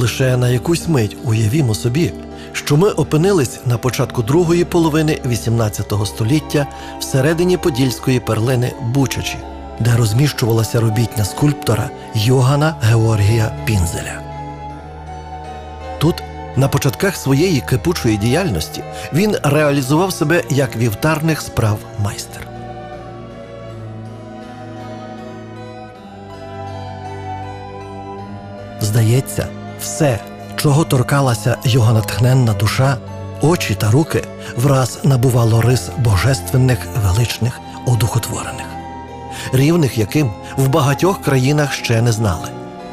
Лише на якусь мить уявімо собі, що ми опинились на початку другої половини XVIII століття всередині подільської перлини Бучачі, де розміщувалася робітня скульптора Йогана Георгія Пінзеля. Тут, на початках своєї кипучої діяльності, він реалізував себе як вівтарних справ майстер. Здається, все, чого торкалася його натхненна душа, очі та руки враз набувало рис божественних, величних, одухотворених, рівних яким в багатьох країнах ще не знали,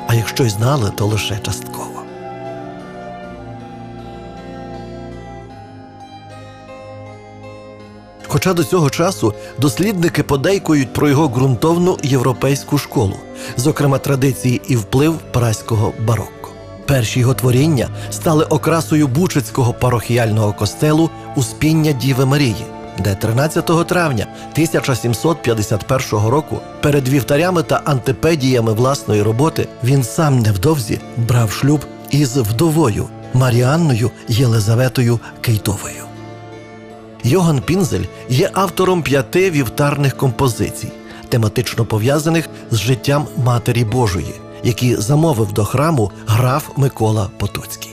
а якщо й знали, то лише частково. Хоча до цього часу дослідники подейкують про його ґрунтовну європейську школу, зокрема традиції і вплив праського барокко. Перші його творіння стали окрасою Бучицького парохіального костелу Успіння Діви Марії, де 13 травня 1751 року перед вівтарями та антипедіями власної роботи він сам невдовзі брав шлюб із вдовою Маріанною Єлизаветою Кейтовою. Йоган Пінзель є автором п'яти вівтарних композицій, тематично пов'язаних з життям Матері Божої, які замовив до храму граф Микола Потоцький.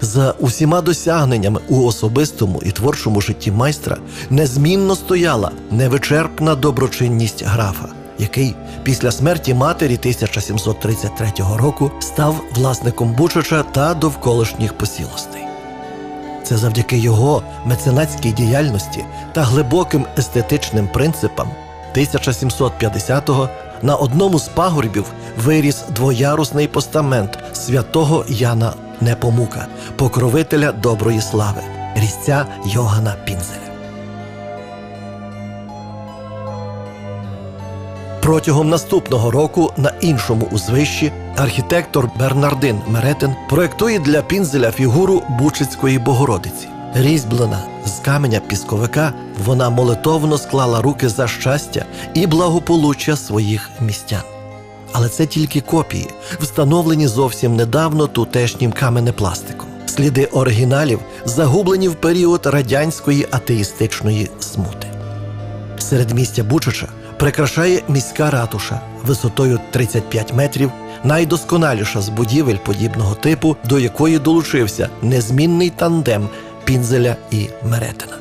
За усіма досягненнями у особистому і творчому житті майстра незмінно стояла невичерпна доброчинність графа, який після смерті матері 1733 року став власником Бучача та довколишніх посілостей. Це завдяки його меценатській діяльності та глибоким естетичним принципам 1750-го на одному з пагорбів виріс двоярусний постамент святого Яна Непомука, покровителя доброї слави, різця Йогана Пінзеля. Протягом наступного року на іншому узвищі архітектор Бернардин Меретин проєктує для Пінзеля фігуру Бучицької Богородиці. Різьблена з каменя пісковика, вона молитовно склала руки за щастя і благополуччя своїх містян. Але це тільки копії, встановлені зовсім недавно тутешнім каменепластиком. Сліди оригіналів загублені в період радянської атеїстичної смути. Середмістя Бучача прикрашає міська ратуша висотою 35 метрів, найдосконаліша з будівель подібного типу, до якої долучився незмінний тандем Пінзеля і Меретина.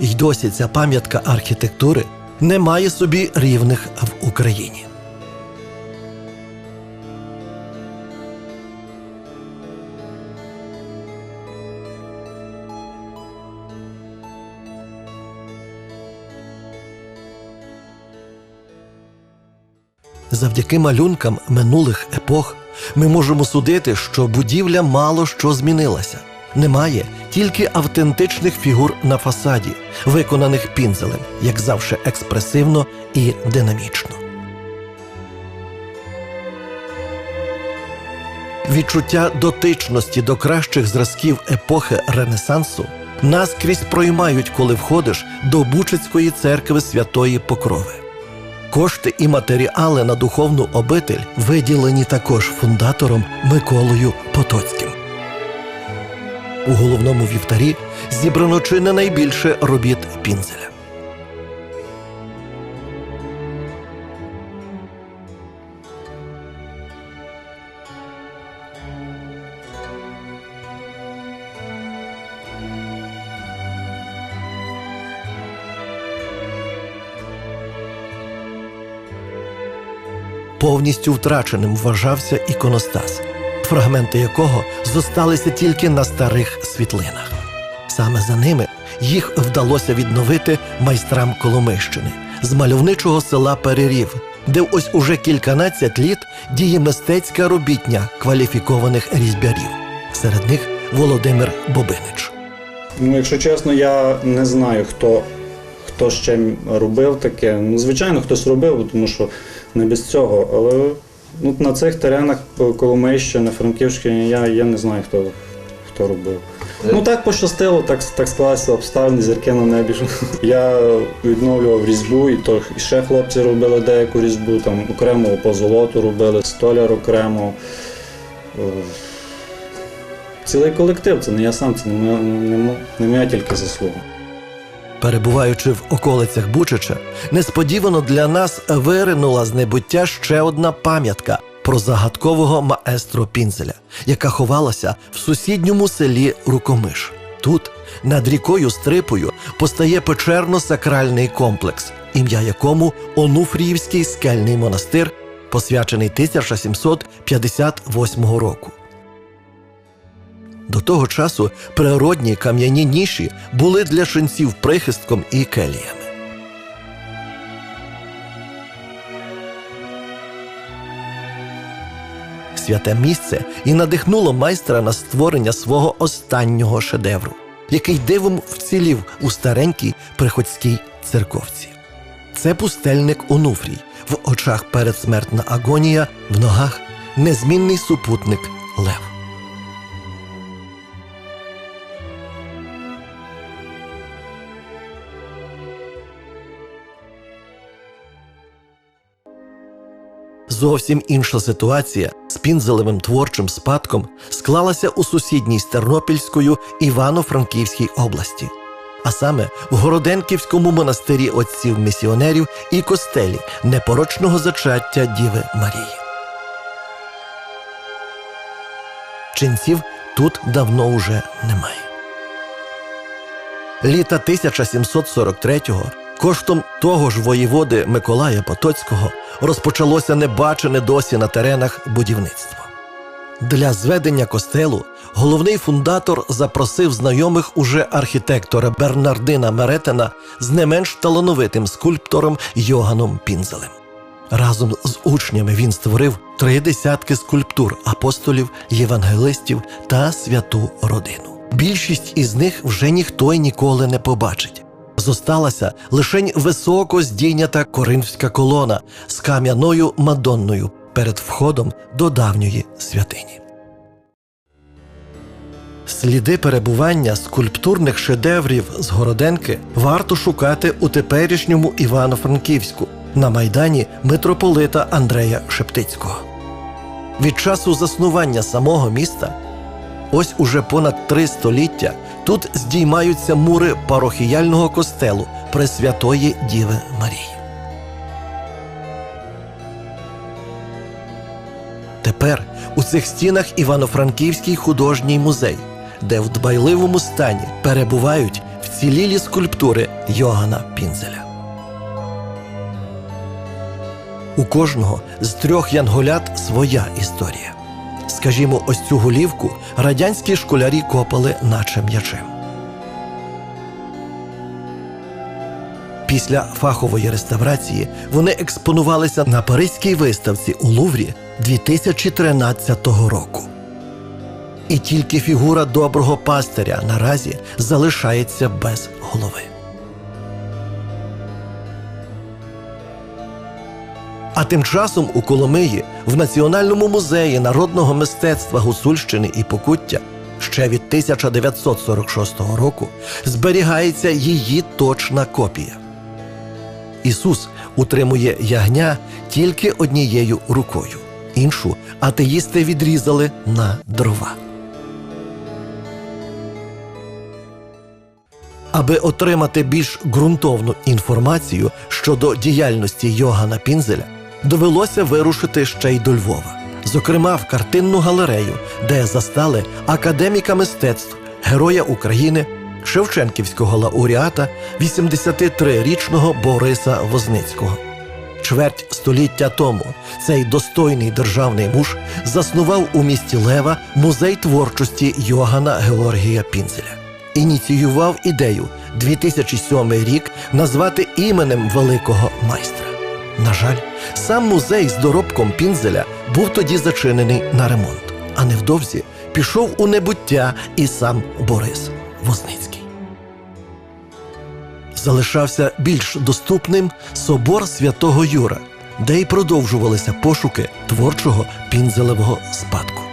І досі ця пам'ятка архітектури не має собі рівних в Україні. Завдяки малюнкам минулих епох ми можемо судити, що будівля мало що змінилася. Немає тільки автентичних фігур на фасаді, виконаних пінзелем, як завжди експресивно і динамічно. Відчуття дотичності до кращих зразків епохи Ренесансу наскрізь проймають, коли входиш до Бучицької церкви Святої Покрови. Кошти і матеріали на духовну обитель виділені також фундатором Миколою Потоцьким. У головному вівтарі зібрано чи не найбільше робіт Пінзеля. повністю втраченим вважався іконостас, фрагменти якого зосталися тільки на старих світлинах. Саме за ними їх вдалося відновити майстрам Коломийщини з мальовничого села Перерів, де ось уже кільканадцять літ діє мистецька робітня кваліфікованих різьбярів. Серед них Володимир Бобинич. Ну, якщо чесно, я не знаю, хто, хто ще робив таке. Ну, звичайно, хтось робив, тому що не без цього. Але ну, на цих теренах Коломийщини, Франківщині, я, я не знаю, хто, хто робив. Ну так пощастило, так, так склалися обставини, зірки на небі. Я відновлював різьбу, і то і ще хлопці робили деяку різьбу, там окремо по золоту робили, столяр окремо. Е, Цілий колектив, це не я сам, це не моя, не, не моя тільки заслуга. Перебуваючи в околицях Бучича, несподівано для нас виринула з небуття ще одна пам'ятка про загадкового маестро Пінзеля, яка ховалася в сусідньому селі Рукомиш. Тут, над рікою Стрипою, постає печерно-сакральний комплекс, ім'я якому Онуфріївський скельний монастир, посвячений 1758 року. До того часу природні кам'яні ніші були для шинців прихистком і келіями. Святе місце і надихнуло майстра на створення свого останнього шедевру, який дивом вцілів у старенькій приходській церковці. Це пустельник Онуфрій, в очах передсмертна агонія, в ногах незмінний супутник Лев. Зовсім інша ситуація з пінзелевим творчим спадком склалася у сусідній з Тернопільською Івано-Франківській області, а саме в Городенківському монастирі отців місіонерів і костелі непорочного зачаття Діви Марії. Ченців тут давно уже немає. Літа 1743-го коштом того ж воєводи Миколая Потоцького розпочалося небачене досі на теренах будівництво. Для зведення костелу головний фундатор запросив знайомих уже архітектора Бернардина Меретена з не менш талановитим скульптором Йоганом Пінзелем. Разом з учнями він створив три десятки скульптур апостолів, євангелистів та святу родину. Більшість із них вже ніхто й ніколи не побачить. Зосталася лишень високо здійнята коринфська колона з кам'яною мадонною перед входом до давньої святині. Сліди перебування скульптурних шедеврів з Городенки варто шукати у теперішньому Івано-Франківську на майдані митрополита Андрея Шептицького. Від часу заснування самого міста ось уже понад три століття тут здіймаються мури парохіяльного костелу Пресвятої Діви Марії. Тепер у цих стінах Івано-Франківський художній музей, де в дбайливому стані перебувають вцілілі скульптури Йогана Пінзеля. У кожного з трьох янголят своя історія. Скажімо, ось цю голівку радянські школярі копали наче м'ячем. Після фахової реставрації вони експонувалися на Паризькій виставці у Луврі 2013 року. І тільки фігура доброго пастиря наразі залишається без голови. А тим часом у Коломиї в Національному музеї народного мистецтва Гуцульщини і Покуття ще від 1946 року зберігається її точна копія. Ісус утримує ягня тільки однією рукою, іншу атеїсти відрізали на дрова. Аби отримати більш ґрунтовну інформацію щодо діяльності Йогана Пінзеля, довелося вирушити ще й до Львова, зокрема в картинну галерею, де застали академіка мистецтв, героя України, Шевченківського лауреата, 83-річного Бориса Возницького. чверть століття тому цей достойний державний муж заснував у місті Лева музей творчості Йогана Георгія Пінзеля. Ініціював ідею 2007 рік назвати іменем великого майстра. На жаль, сам музей з доробком Пінзеля був тоді зачинений на ремонт, а невдовзі пішов у небуття і сам Борис Возницький. Залишався більш доступним собор святого Юра, де й продовжувалися пошуки творчого пінзелевого спадку.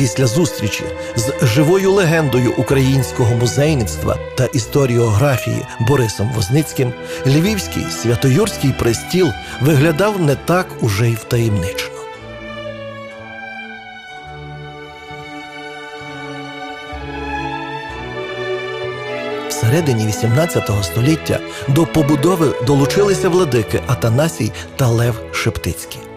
Після зустрічі з живою легендою українського музейництва та історіографії Борисом Возницьким львівський святоюрський престіл виглядав не так уже й втаємнично. Всередині XVIII століття до побудови долучилися владики Атанасій та Лев Шептицький.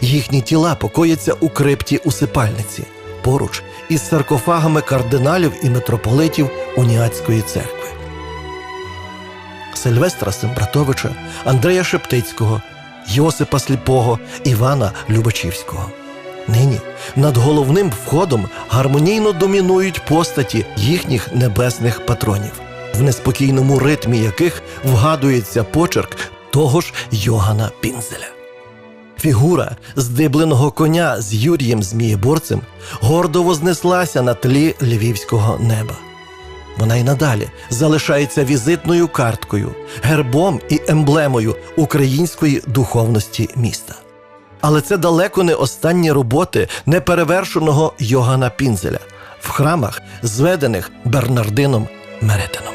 Їхні тіла покояться у крипті усипальниці поруч із саркофагами кардиналів і митрополитів Уніатської церкви. Сильвестра Сембратовича, Андрея Шептицького, Йосипа Сліпого, Івана Любачівського. Нині над головним входом гармонійно домінують постаті їхніх небесних патронів, в неспокійному ритмі яких вгадується почерк того ж Йогана Пінзеля. Фігура здибленого коня з Юрієм Змієборцем гордо вознеслася на тлі львівського неба. Вона й надалі залишається візитною карткою, гербом і емблемою української духовності міста. Але це далеко не останні роботи неперевершеного Йогана Пінзеля в храмах, зведених Бернардином Меретином.